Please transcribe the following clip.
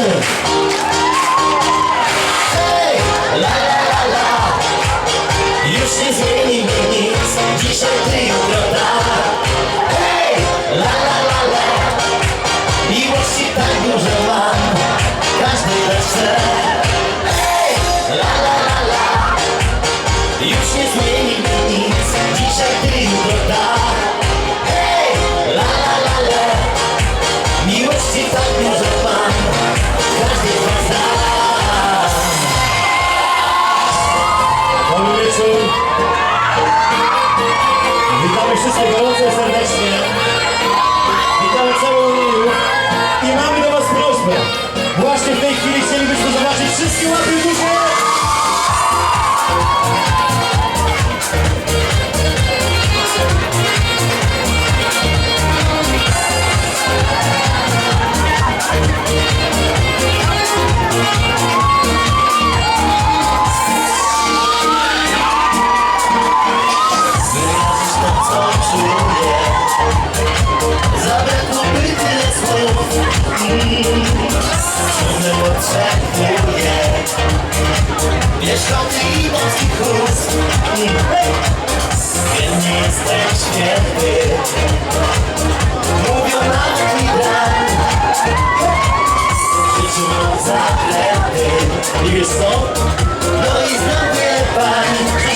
Tańczy! Hej! La la la Już nie zmieni mnie nic Dzisiaj ty jutro tak Hej! La la la la Miłości tak dużo mam Każdy dać chce Hej! La la la la Już nie zmieni mnie nic Dzisiaj ty jutro tak Hej! La la la la Miłości tak dużo Nossa, Ciągle oczekuję Wierzchoty i boski chust. Wiem, nie jestem święty Mówią brak W życiu mam zaklęty I wiesz co? No i pani